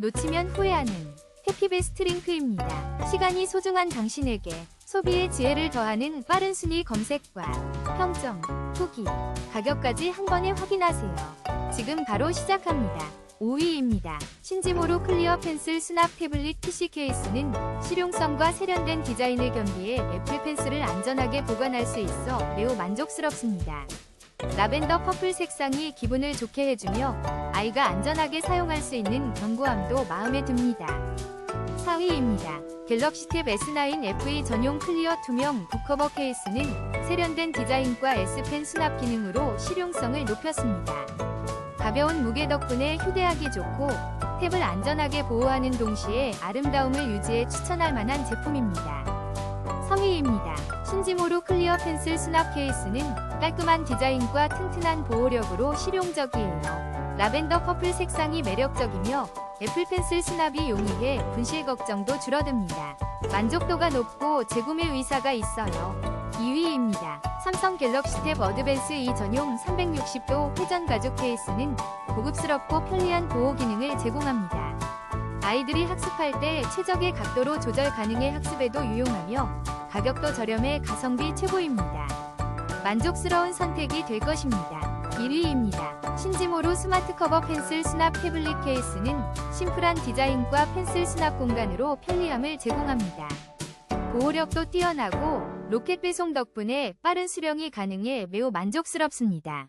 놓치면 후회하는 해피베스트 링크입니다. 시간이 소중한 당신에게 소비의 지혜를 더하는 빠른 순위 검색과 평점, 후기, 가격까지 한 번에 확인하세요. 지금 바로 시작합니다. 5위입니다. 신지모로 클리어 펜슬 수납 태블릿 PC 케이스는 실용성과 세련된 디자인을 겸비해 애플 펜슬을 안전하게 보관할 수 있어 매우 만족스럽습니다. 라벤더 퍼플 색상이 기분을 좋게 해주며 아이가 안전하게 사용할 수 있는 견고함도 마음에 듭니다. 4위입니다. 갤럭시 탭 S9 FE 전용 클리어 투명 북커버 케이스는 세련된 디자인과 S펜 수납 기능으로 실용성을 높였습니다. 가벼운 무게 덕분에 휴대하기 좋고 탭을 안전하게 보호하는 동시에 아름다움을 유지해 추천할 만한 제품입니다. 3위입니다. 신지모로 클리어 펜슬 수납 케이스는 깔끔한 디자인과 튼튼한 보호력으로 실용적이에요. 라벤더 퍼플 색상이 매력적이며 애플 펜슬 수납이 용이해 분실 걱정도 줄어듭니다. 만족도가 높고 재구매 의사가 있어요. 2위입니다. 삼성 갤럭시 탭 어드밴스 2 전용 360도 회전 가죽 케이스는 고급스럽고 편리한 보호 기능을 제공합니다. 아이들이 학습할 때 최적의 각도로 조절 가능해 학습에도 유용하며 가격도 저렴해 가성비 최고입니다. 만족스러운 선택이 될 것입니다. 1위입니다. 신지모로 스마트 커버 펜슬 수납 태블릿 케이스는 심플한 디자인과 펜슬 수납 공간으로 편리함을 제공합니다. 보호력도 뛰어나고 로켓 배송 덕분에 빠른 수령이 가능해 매우 만족스럽습니다.